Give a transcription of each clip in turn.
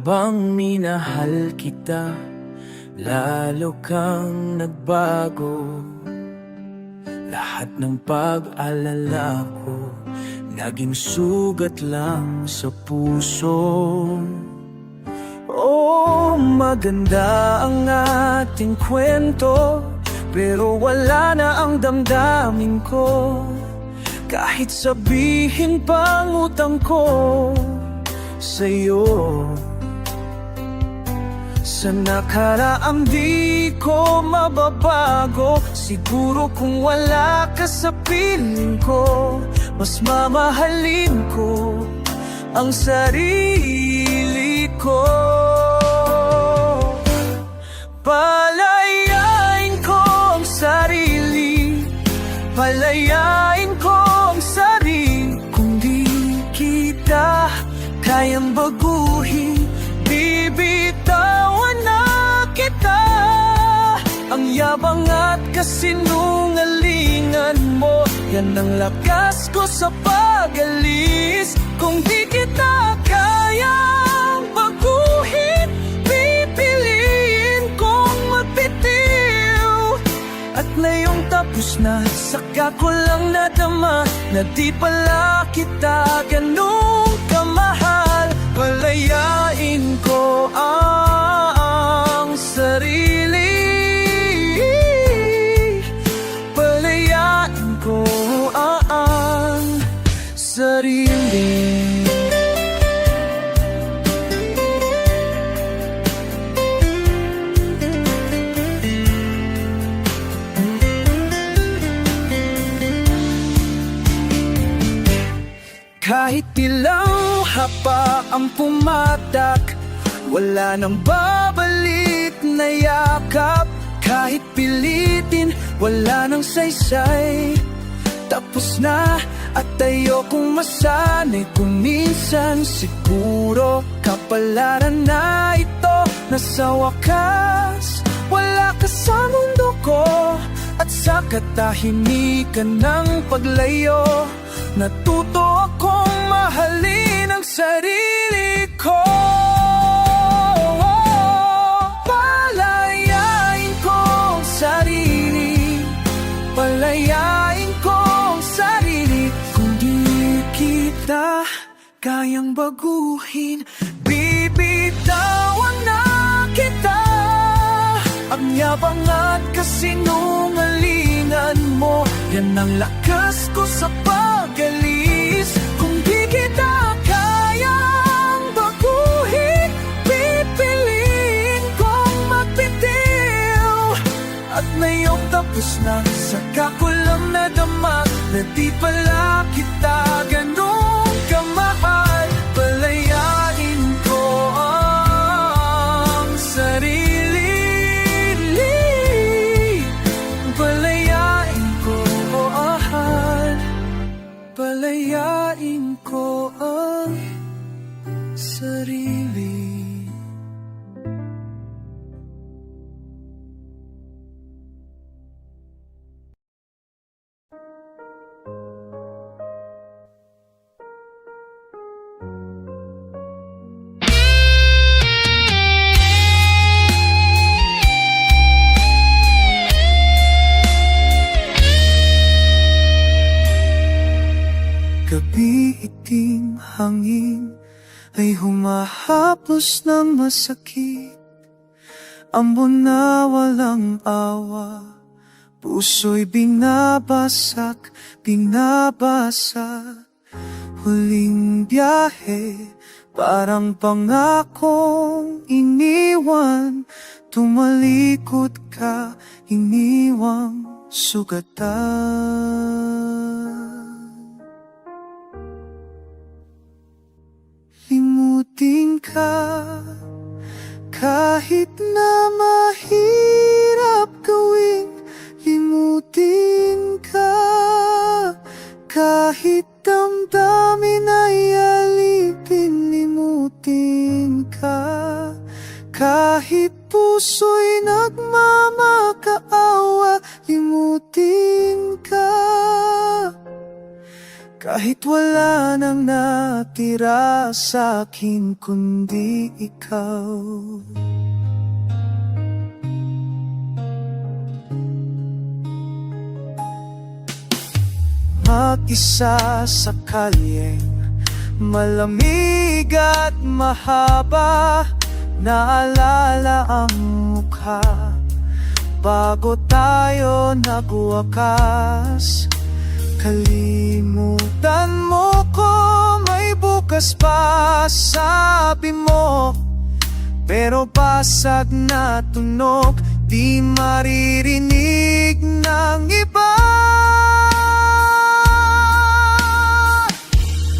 Habang minahal kita? Lalo kang nagbago. Lahat ng pag-alala ko Naging sugat lang sa puso. Oh, maganda ang ating kwento Pero wala na ang damdamin ko. Kahit sabihin pang utang ko Sa'yo sa nakaraang di ko mababago Siguro kung wala ka sa piling ko Mas mamahalin ko ang sarili ko. Palayain ko ang sarili Palayain ko ang sarili. Kung di kita kayang baguhin Bibitawan na kita. Ang yabang at kasinungalingan mo. Yan ang lakas ko sa pag-alis. Kung di kita magbitiw At ngayong tapos na Saka ko lang nadama Na di pala kita ganun Palayain ko ang Wala nang babalik na yakap. Kahit pilitin, wala nang saysay. Tapos na at ayokong masanay. Kung minsan siguro kapalaran na ito. Na wakas, wala ka sa mundo ko. At sa katahimikan ng paglayo Natuto akong mahalin ang sarili ko Palayain ko ang sarili Kung di kita kayang baguhin. Bibitawan na kita Ang yabang at kasinungalingan mo. Yan ang lakas ko sa pag-alis tapos na Saka ko lang nadama Na di pala kita ganun kamahal. Palayain ko ang sarili Palayain ko ahal. Palayain ko ang sarili humahapos ng masakit Ambon na walang awa Puso'y binabasak, binabasa Huling biyahe, parang pangakong iniwan. Tumalikod ka, iniwang sugatan ka Kahit na mahirap gawin Limutin ka Kahit damdamin ay alipin Limutin ka Kahit puso'y nagmamakaawa Kahit wala nang natira sa akin kundi ikaw. Mag-isa sa kalyeng Malamig at mahaba. Naalala ang mukha Bago tayo nagwakas Kalimutan mo ko May bukas pa Sabi mo. Pero pasag na tunog Di maririnig ng iba.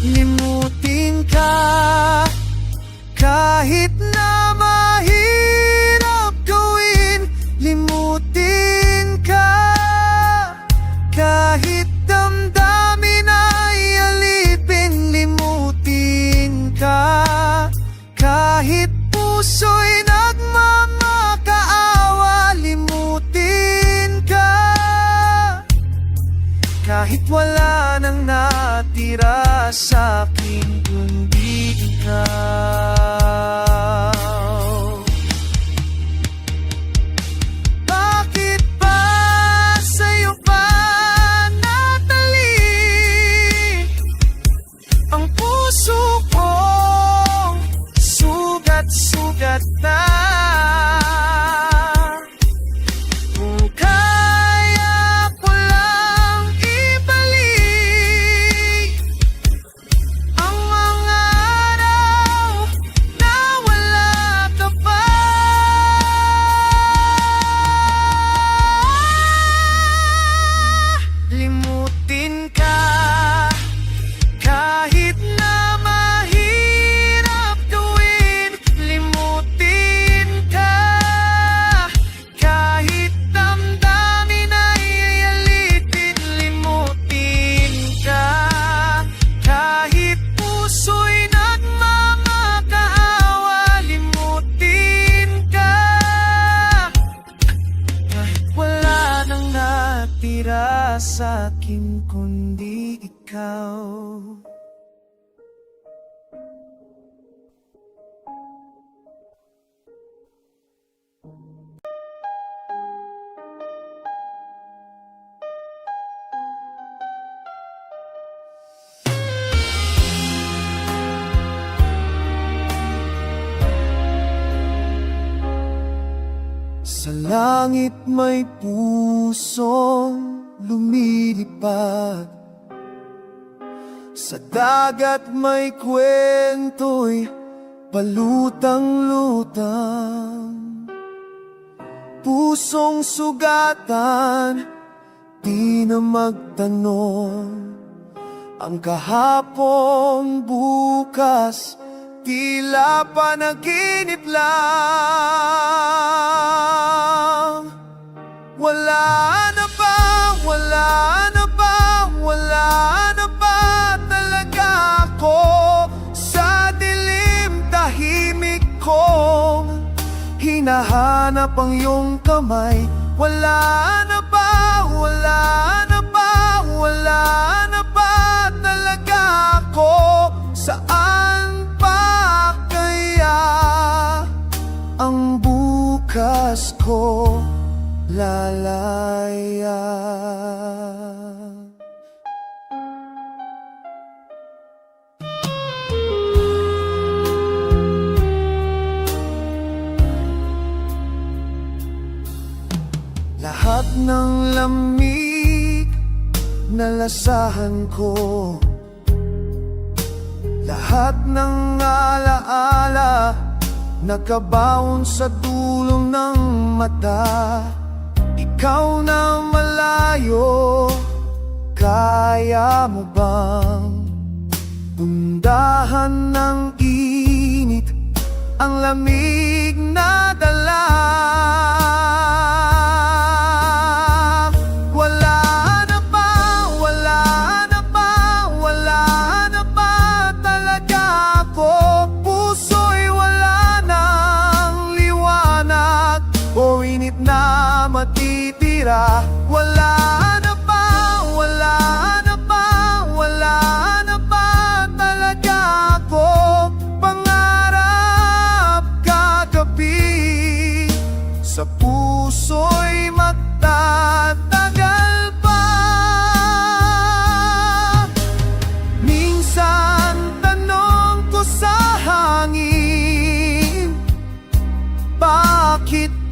Limutin ka Kahit wala nang natira sa akin kundi ikaw. Bakit ba sa'yo pa natali Ang puso kong sugat-sugat na Sa langit may pusong lumilipad. Sa dagat may kwento'y palutang-lutang Pusong sugatan, di na magtanong. Ang kahapon bukas, tila panaginip lang. Wala na ba, wala na ba, wala na ba talaga ako? Sa dilim tahimik kong hinahanap ang iyong kamay. Wala na ba, wala na ba, wala na ba talaga ako bukas ko lalaya. Lahat ng lamig nalasahan ko Lahat ng alaala Nakabaon sa dulong ng mata. Ikaw na malayo. Kaya mo bang Pundahan ng init Ang lamig na dala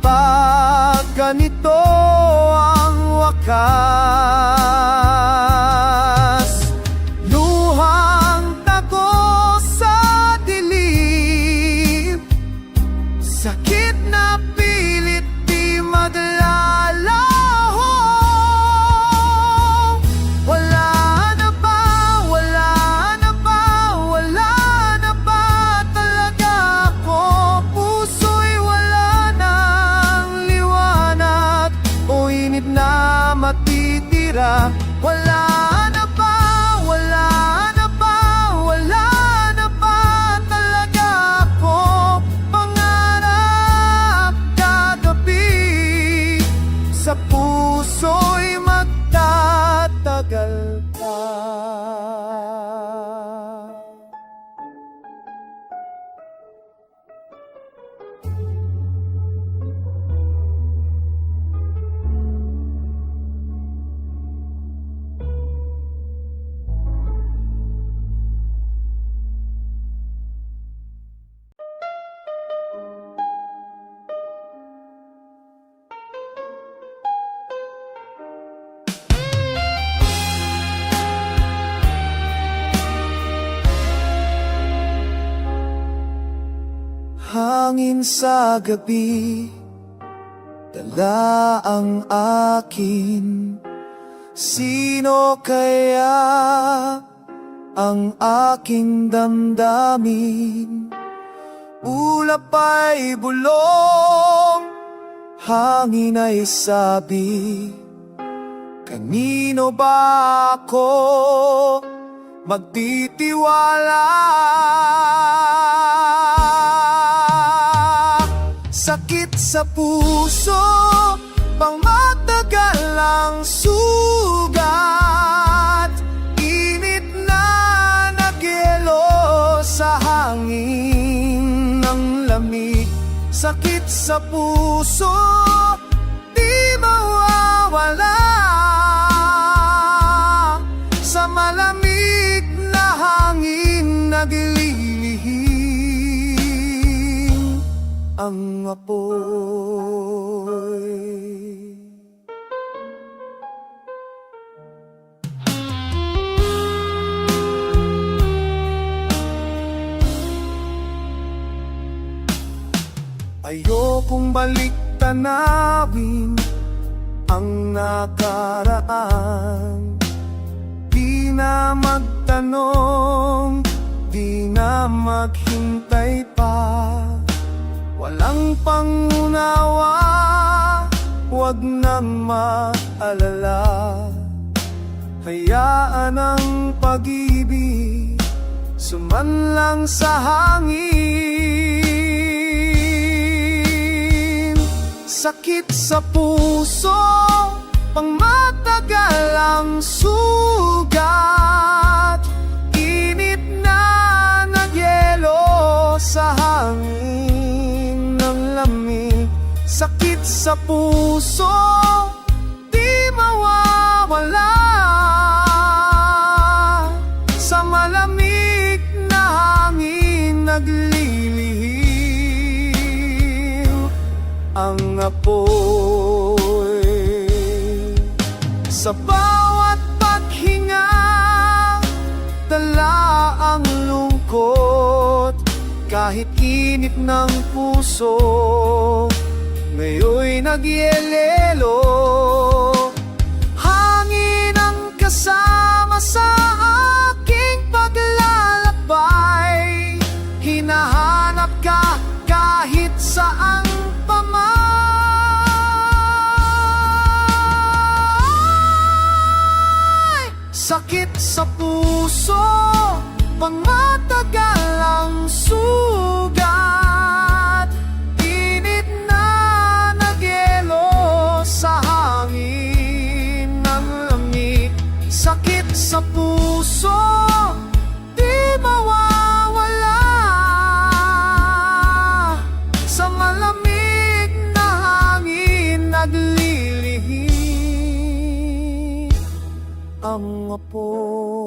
Bakit pa ganito ang wakas? Wala Hangin sa gabi Dala ang akin Sino kaya ang aking damdamin? Ulap ay bulong Hangin ay sabi Kanino ba ako magtitiwala? Sa puso, pang matagal ang sugat. Init na nagyelo sa hangin ng lamig. Sakit sa puso, Ang apoy. Ayokong balik tanawin ang nakaraan. Di na magtanong, di na maghintay pa pangunawa, wag nang maalala. Hayaan ang pag-ibig, sumanlang sa hangin. Sakit sa puso, pang matagal ang sugat sa puso, di mawawala. Sa malamig na hangin naglilihim ang apoy. Sa bawat paghinga Dala ang lungkot. Kahit init ng puso Ngayon'y nagyelelo Hangin ang kasama sa aking paglalakbay. Hinahanap ka kahit saan pa man Sakit sa puso Pangmatagal ang sugat ang apoy.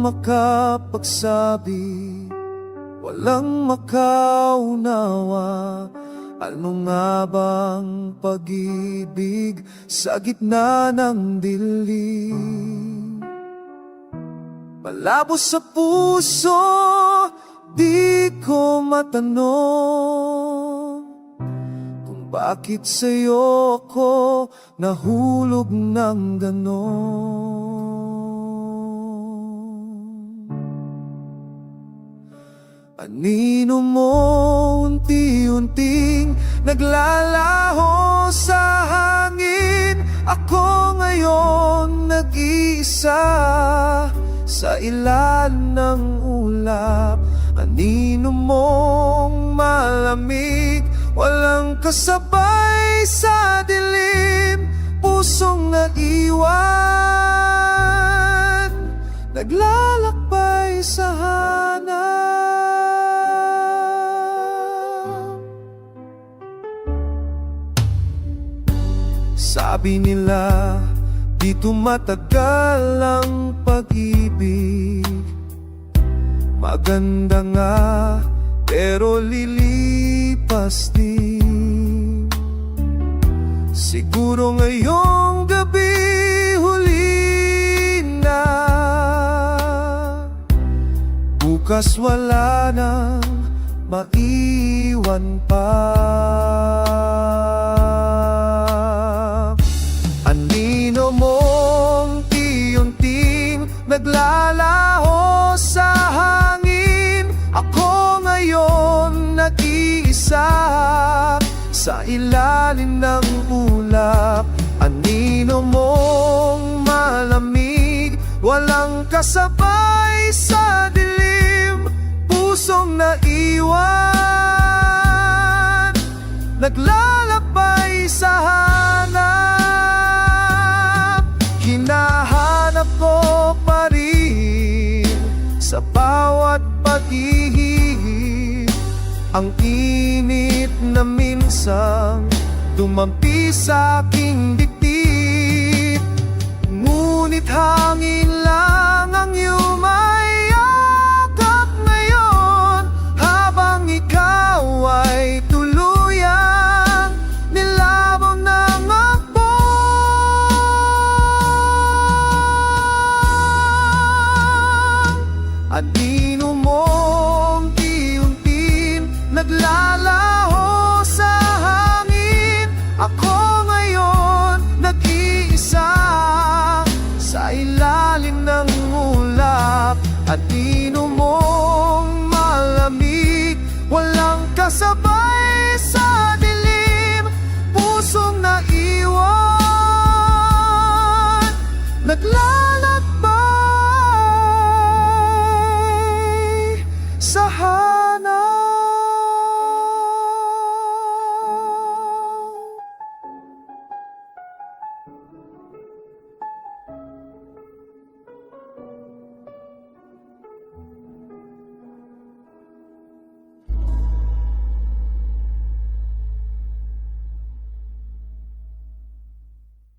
Walang makapagsabi Walang makaunawa. Ano nga bang pag-ibig Sa gitna ng dilim? Malabo sa puso Di ko matanong Kung bakit sa'yo ako Nahulog ng ganon Anino mo unti-unting naglalaho sa hangin? Ako ngayon nag-iisa sa ilan ng ulap. Anino mong malamig? Walang kasabay sa dilim. Pusong naiwan. Naglalakbay sa hanap Sabi nila Dito matagal ang pag-ibig. Maganda nga Pero lilipas din. Siguro ngayong gabi huli na. Bukas wala nang maiwan pa sa ilalim ng ulap. Anino mong malamig Walang kasabay sa dilim Pusong naiwan Naglalakbay sa hanap. Hinahanap ko pa rin Sa bawat Ang init na minsang Dumampi sa aking dibdib. Ngunit hangin kasabay sa dilim Pusong naiwan. Naglalakbay